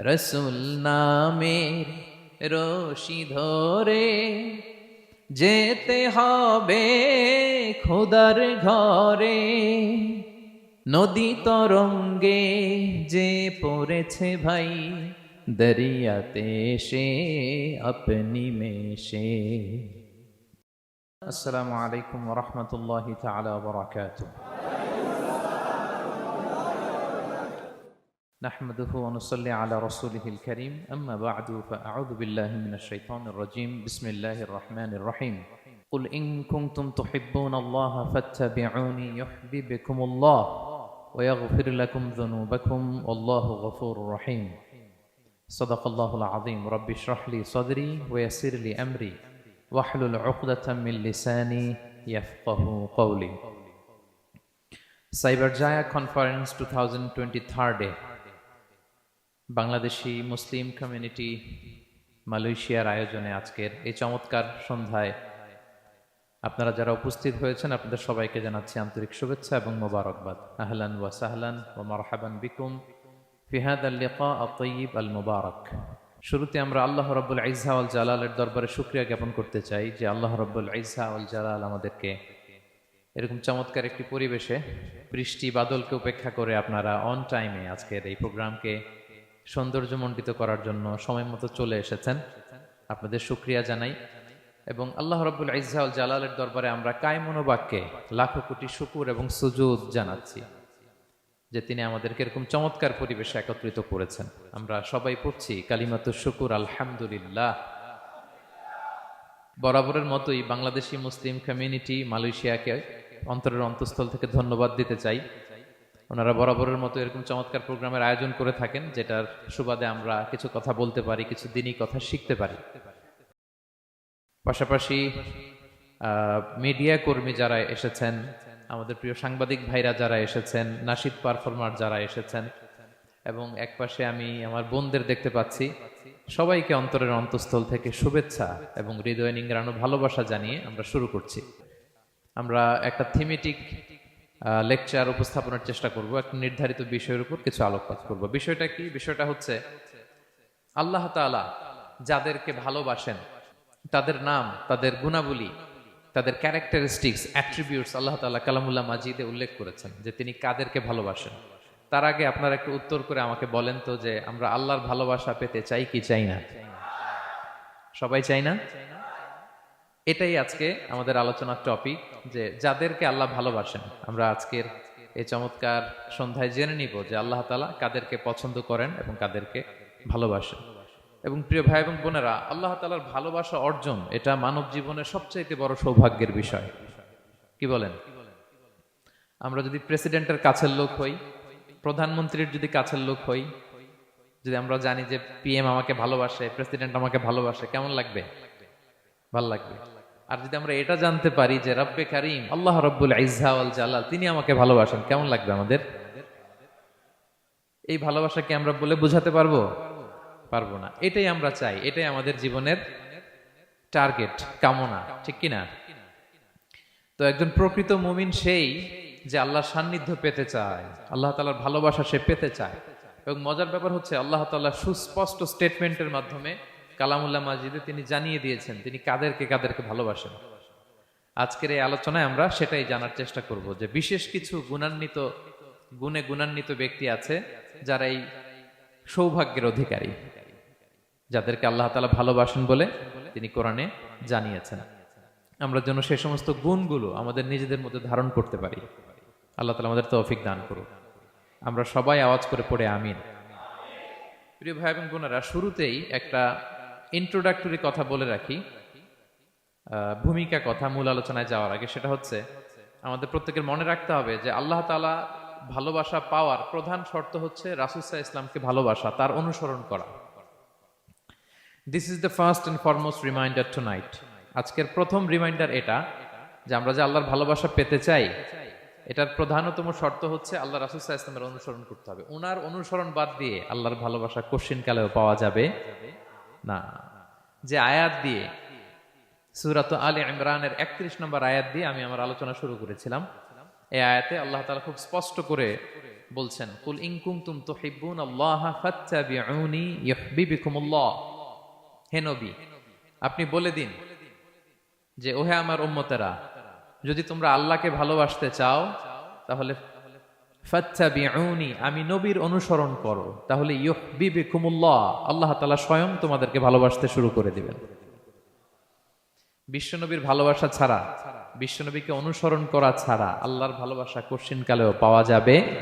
রসুল নামের রশি ধরে যেতে হবে খোদার ঘরে। নদী তরঙ্গে যে পড়েছে ভাই, দরিয়াতে সে আপনি মেশে। আসসালামু আলাইকুম ওরহমতুল্লাহ তাআলা ওয়া বারাকাতুহু। نحمده ونصلي على رسوله الكريم. أما بعد فأعوذ بالله من الشيطان الرجيم. بسم الله الرحمن الرحيم. قل إن كنتم تحبون الله فاتبعوني يحببكم الله ويغفر لكم ذنوبكم والله غفور رحيم. صدق الله العظيم. رب اشرح لي صدري ويسر لي أمري واحلل عقدة من لساني يفقه قولي. Cyberjaya Conference 2023 বাংলাদেশি মুসলিম কমিউনিটি মালয়েশিয়ার আয়োজনে আজকের এই চমৎকার সন্ধ্যায় আপনারা যারা উপস্থিত হয়েছেন, আপনাদের সবাইকে জানাচ্ছি আন্তরিক শুভেচ্ছা এবং মোবারকবাদ। আহলান ওয়া সাহলান ও মারহাবান বিকুম ফিহাদ আল লিকা আতয়িব আল মুবারক। শুরুতে আমরা আল্লাহ রব্বুল ইজহা আল জালালের দরবারে শুক্রিয়া জ্ঞাপন করতে চাই যে আল্লাহ রব্বুল ইজহা আল জালাল আমাদেরকে এরকম চমৎকার একটি পরিবেশে বৃষ্টি, বাদলকে উপেক্ষা করে আপনারা অন টাইমে আজকের এই প্রোগ্রামকে সৌন্দর্যমণ্ডিত করার জন্য সময় মতো চলে এসেছেন। আপনাদের সুক্রিয়া জানাই। এবং আল্লাহ রব্বুল ইজাউল জালালের দরবারে আমরা কায়মনোবাক্যে লাখো কোটি শুকুর এবং সুজুদ জানাচ্ছি, যে তিনি আমাদেরকে এরকম চমৎকার পরিবেশে একত্রিত করেছেন। আমরা সবাই পড়ছি, কালিমাত শুকুর, আলহামদুলিল্লাহ। বরাবরের মতোই বাংলাদেশি মুসলিম কমিউনিটি মালয়েশিয়াকে অন্তরের অন্তঃস্থল থেকে ধন্যবাদ দিতে চাই। ওনারা বরাবরের মতো এরকম চমৎকার প্রোগ্রামের আয়োজন করে থাকেন, যেটার সুবাদে আমরা কিছু কথা বলতে পারি, কিছু দিনই কথা শিখতে পারি। পাশাপাশি মিডিয়া কর্মী যারা এসেছেন, আমাদের প্রিয় সাংবাদিক ভাইরা যারা এসেছেন, নাসিদ পারফর্মার যারা এসেছেন, এবং একপাশে আমি আমার বোনদের দেখতে পাচ্ছি, সবাইকে অন্তরের অন্তঃস্থল থেকে শুভেচ্ছা এবং হৃদয় নিংড়ানো ভালোবাসা জানিয়ে আমরা শুরু করছি। আমরা একটা থিমেটিক লেকচার উপস্থাপনের চেষ্টা করব, একটা নির্ধারিত বিষয়ের উপর কিছু আলোকপাত করব। বিষয়টা কি? বিষয়টা হচ্ছে আল্লাহ তাআলা যাদেরকে ভালোবাসেন, তাদের নাম, তাদের গুণাবলী, তাদের ক্যারেক্টারিস্টিক্স অ্যাট্রিবিউটস আল্লাহ তাআলা কালামুল্লাহ মাজিদে উল্লেখ করেছেন যে তিনি কাদেরকে ভালোবাসেন। তার আগে আপনারা একটু উত্তর করে আমাকে বলেন তো যে আমরা আল্লাহর ভালোবাসা পেতে চাই কি চাই না? সবাই চাই না? এটাই আজকে আমাদের আলোচনার টপিক যে যাদেরকে আল্লাহ ভালোবাসেন, আমরা আজকের এই চমৎকার সন্ধ্যায় জেনে নিব যে আল্লাহ তালা কাদেরকে পছন্দ করেন এবং কাদেরকে ভালোবাসেন। এবং প্রিয় ভাই এবং বোনেরা, আল্লাহ তালার ভালোবাসা অর্জন, এটা মানব জীবনের সবচাইতে বড় সৌভাগ্যের বিষয়। কি বলেন? আমরা যদি প্রেসিডেন্টের কাছের লোক হই, প্রধানমন্ত্রীর যদি কাছের লোক হই, যদি আমরা জানি যে পিএম আমাকে ভালোবাসে, প্রেসিডেন্ট আমাকে ভালোবাসে, কেমন লাগবে? ভালো লাগবে। আর যদি আমরা এটা জানতে পারি যে রব্বে কারিম, আল্লাহ রব্বুল ইজাওয়াল জালাল, তিনি আমাকে ভালোবাসেন, কেমন লাগবে আমাদের? এই ভালোবাসাকে আমরা বলে বুঝাতে পারব? পারব না। এটাই আমরা চাই, এটাই আমাদের জীবনের টার্গেট কামনা, ঠিক কিনা? তো একজন প্রকৃত মুমিন সেই যে আল্লাহর সান্নিধ্য পেতে চায়, আল্লাহ তালার ভালোবাসা সে পেতে চায়। এবং মজার ব্যাপার হচ্ছে, আল্লাহ তাল্লাহ সুস্পষ্ট স্টেটমেন্টের মাধ্যমে কালামুল্লাহ মাজিদে তিনি জানিয়ে দিয়েছেন, তিনি কাদেরকে কাদেরকে ভালোবাসেন। আজকের এই আলোচনায় আমরা সেটাই জানার চেষ্টা করব যে বিশেষ কিছু গুণান্বিত, গুণে গুণান্বিত ব্যক্তি আছে যারা এই সৌভাগ্যের অধিকারী, যাদেরকে আল্লাহ তালা ভালোবাসেন বলে তিনি কোরআনে জানিয়েছেন। আমরা যেন সে সমস্ত গুণগুলো আমাদের নিজেদের মধ্যে ধারণ করতে পারি। আল্লাহ তালা আমাদের তৌফিক দান করুক। আমরা সবাই আওয়াজ করে পড়ে আমিন। প্রিয় ভাই এবং বোনেরা, শুরুতেই একটা ইন্ট্রোডাক্টরি কথা বলে রাখি। ভূমিকা কথা মূল আলোচনায় যাওয়ার আগে সেটা হচ্ছে, আমাদের প্রত্যেকের মনে রাখতে হবে যে আল্লাহ তালা ভালোবাসা পাওয়ার প্রধান শর্ত হচ্ছে রাসুসাহ ইসলামকে ভালোবাসা, তার অনুসরণ করা। This is the first and foremost reminder tonight আজকের প্রথম রিমাইন্ডার এটা, যে আমরা যে আল্লাহর ভালোবাসা পেতে চাই, এটার প্রধানতম শর্ত হচ্ছে আল্লাহ রাসুসাহ ইসলামের অনুসরণ করতে হবে। ওনার অনুসরণ বাদ দিয়ে আল্লাহর ভালোবাসা কোশ্চিন কালেও পাওয়া যাবে। না, যে আয়াত দিয়ে, সুরাত আলী ইমরানের একত্রিশ নম্বর আয়াত দিয়ে আমি আমার আলোচনা শুরু করেছিলাম। এই আয়াতে আল্লাহ তালা খুব স্পষ্ট করে বলছেন, কুল ইন কুনতুম তুহিব্বুন আল্লাহ ফাত্তাবিউনি ইউহিব্বিকুমুল্লাহ। হে নবী, আপনি বলে দিন যে, ওহে আমার উম্মতেরা, যদি তোমরা আল্লাহকে ভালোবাসতে চাও, তাহলে আমি নবীর অনুসরণ করো। তাহলে ইউহিব্বিকুমুল্লাহ, আল্লাহ তালা স্বয়ং তোমাদেরকে ভালোবাসতে শুরু করে দিবেন। বিশ্বনবীর ভালোবাসা ছাড়া, বিশ্বনবীকে অনুসরণ করা ছাড়া আল্লাহর ভালোবাসা কঠিনকালেও পাওয়া যাবে